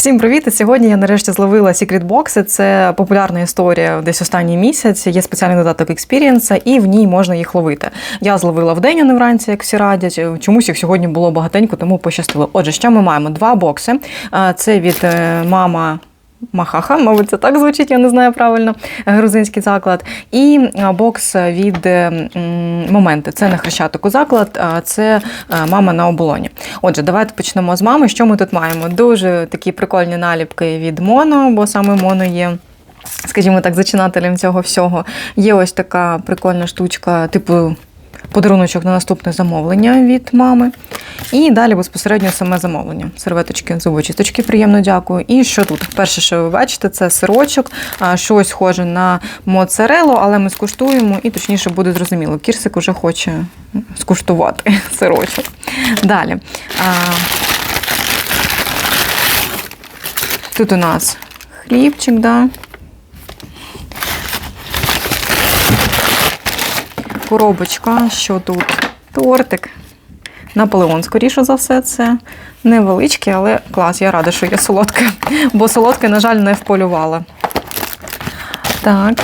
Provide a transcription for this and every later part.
Всім привіт! Сьогодні я нарешті зловила Box. Це популярна історія десь останній місяць. Є спеціальний додаток Experience, і в ній можна їх ловити. Я зловила вдень, а не вранці, як всі радять. Чомусь їх сьогодні було багатенько, тому пощастило. Отже, що ми маємо? Два бокси. Це від е, мама. Махаха, мабуть, це так звучить, я не знаю правильно, грузинський заклад. І бокс від е, моменти. Це не хрещатику заклад, а це е, мама на оболоні. Отже, давайте почнемо з мами. Що ми тут маємо? Дуже такі прикольні наліпки від моно, бо саме моно є. Скажімо так, зачинателем цього всього. Є ось така прикольна штучка, типу подаруночок на наступне замовлення від мами. І далі безпосередньо саме замовлення. Серветочки, зубочисточки, приємно дякую. І що тут? Перше, що ви бачите, це сирочок, щось схоже на моцарелу, але ми скуштуємо і точніше буде зрозуміло. Кірсик уже хоче скуштувати сирочок. Далі. Тут у нас хлібчик, да. Коробочка, що тут? Тортик. Наполеон, скоріше за все, це невеличкий, але клас, я рада, що є солодке. Бо солодке, на жаль, не вполювала. Так.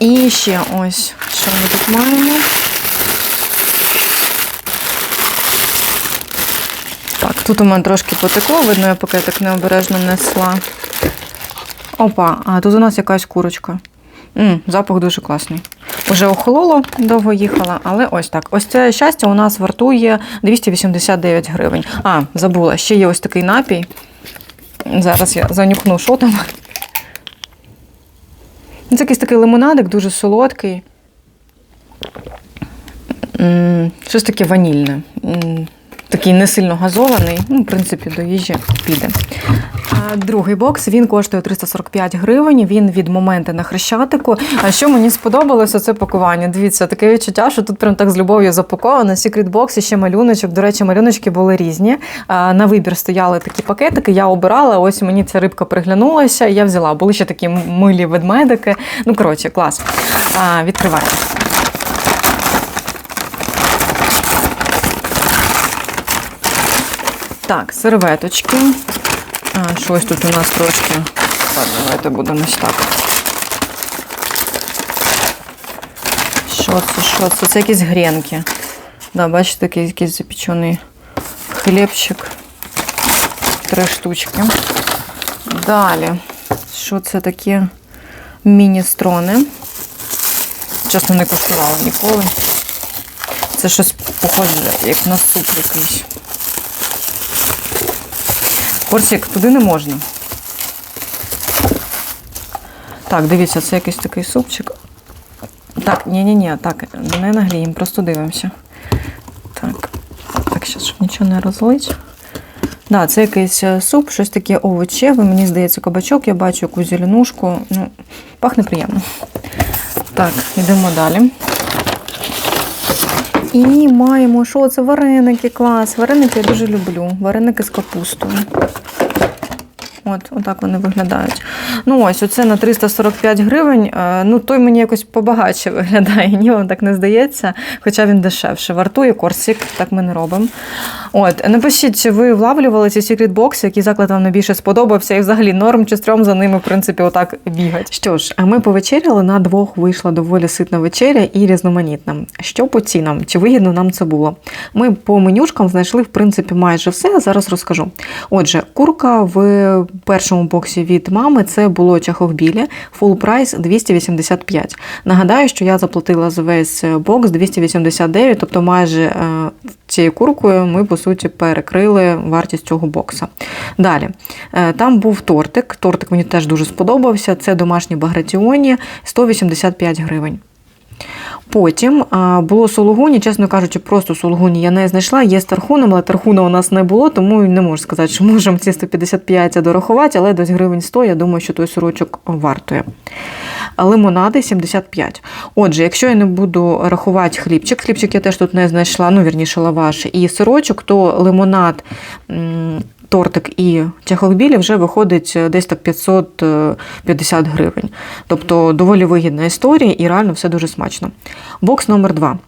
І ще ось, що ми тут маємо. Так, тут у мене трошки потекло, видно, я пакетик необережно несла. Опа, а тут у нас якась курочка. М, запах дуже класний. Уже охололо, довго їхала, але ось так. Ось це щастя у нас вартує 289 гривень. А, забула, ще є ось такий напій. Зараз я занюхну, що там. Це якийсь такий лимонадик, дуже солодкий. Щось таке ванільне. Такий не сильно газований, ну, в принципі, до їжі піде. Другий бокс він коштує 345 гривень. Він від моменти на хрещатику. А що мені сподобалося, це пакування. Дивіться, таке відчуття, що тут прям так з любов'ю запаковано. Box і ще малюночок. До речі, малюночки були різні. На вибір стояли такі пакетики. Я обирала. Ось мені ця рибка приглянулася. Я взяла. Були ще такі милі ведмедики. Ну коротше, клас. Відкриваємо. Так, серветочки. А, щось тут у нас трошки. Так, давайте будемо ось так. Що це, що це? Це якісь гренки. Да, бачите, такий якийсь запечений хлібчик. Три штучки. Далі. Що це таке? Міні-строни. Чесно, не куштувала ніколи. Це щось похоже, як на суп якийсь. Корсик, туди не можна. Так, дивіться, це якийсь такий супчик. Так, ні-ні-ні, так, не нагліємо, просто дивимося. Так, так, зараз, щоб нічого не розлить. Да, це якийсь е, суп, щось таке овочеве. Мені здається, кабачок, я бачу якусь зеленушку. Ну, пахне приємно. Так, йдемо далі. І маємо, що це вареники, клас. Вареники я дуже люблю. Вареники з капустою. От, отак вони виглядають. Ну ось, оце на 345 гривень. Е, Ну, той мені якось побагатше виглядає. Ні, вам так не здається, хоча він дешевше. Вартує корсик, так ми не робимо. От, напишіть, чи ви влавлювали ці секрет бокси, який заклад вам найбільше сподобався, і взагалі норм чи стрьом за ними, в принципі, отак бігать. Що ж, ми повечеряли, на двох вийшла доволі ситна вечеря і різноманітна. Що по цінам? Чи вигідно нам це було? Ми по менюшкам знайшли, в принципі, майже все. Зараз розкажу. Отже, курка в першому боксі від мами це було чахохбілі, full прайс 285. Нагадаю, що я заплатила за весь бокс 289, тобто майже е, цією куркою ми, по суті, перекрили вартість цього бокса. Далі, е, там був тортик. Тортик мені теж дуже сподобався. Це домашні багратіоні 185 гривень. Потім було сулугуні, чесно кажучи, просто сулугуні я не знайшла. Є з тархуном, але тархуна у нас не було, тому не можу сказати, що можемо ці 155 дорахувати, але десь гривень 100, я думаю, що той сорочок вартує. Лимонади 75. Отже, якщо я не буду рахувати хлібчик, хлібчик я теж тут не знайшла, ну, вірніше, лаваш, і сирочок, то лимонад. Тортик і чахохбілі вже виходить десь так 550 гривень. Тобто доволі вигідна історія і реально все дуже смачно. Бокс номер 2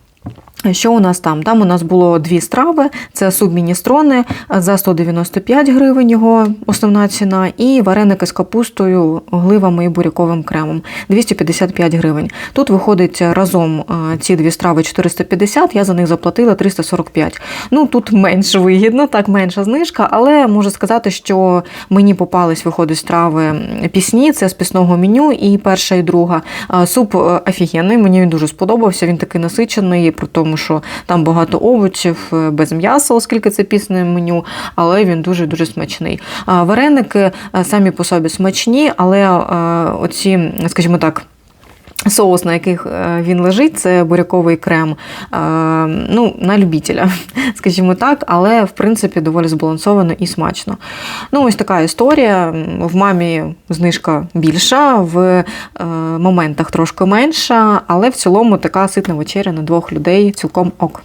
Що у нас там? Там у нас було дві страви: це суп міністрони за 195 гривень його основна ціна, і вареники з капустою, гливами і буряковим кремом 255 гривень. Тут виходить разом е, ці дві страви 450, я за них заплатила 345. Ну тут менш вигідно, так менша знижка, але можу сказати, що мені попались виходить страви пісні, це з пісного меню, і перша, і друга. Суп е, офігенний, мені він дуже сподобався. Він такий насичений, при тому, що там багато овочів е, без м'яса, оскільки це пісне меню, але він дуже дуже смачний. Вареники е, самі по собі смачні, але е, оці, скажімо так. Соус, на яких е, він лежить, це буряковий крем. е, Ну, на любителя, скажімо так, але в принципі доволі збалансовано і смачно. Ну, ось така історія. В мамі знижка більша, в е, моментах трошки менша, але в цілому така ситна вечеря на двох людей цілком ок.